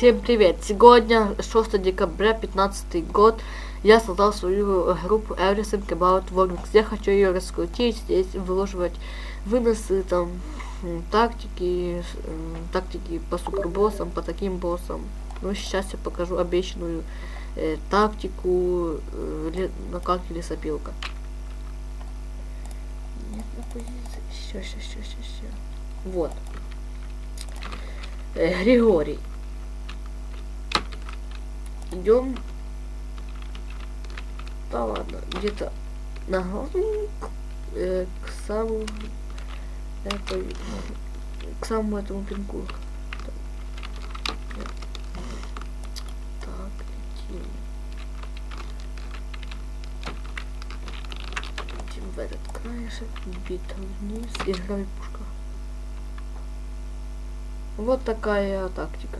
Всем привет! Сегодня 6 декабря 15 год. Я создал свою группу Everything About Warmix. Я хочу ее раскрутить, здесь выложивать выносы, там, тактики, тактики по супербоссам, по таким боссам. Ну, сейчас я покажу обещанную э, тактику э, на карте лесопилка. Нет, позиции. Сейчас, сейчас, сейчас, сейчас. Вот. Э, Григорий. Идем. Да ладно, где-то на э, к самому это, к самому этому пинку. Так, в этот краешек, бита вниз, играет пушка. Вот такая тактика.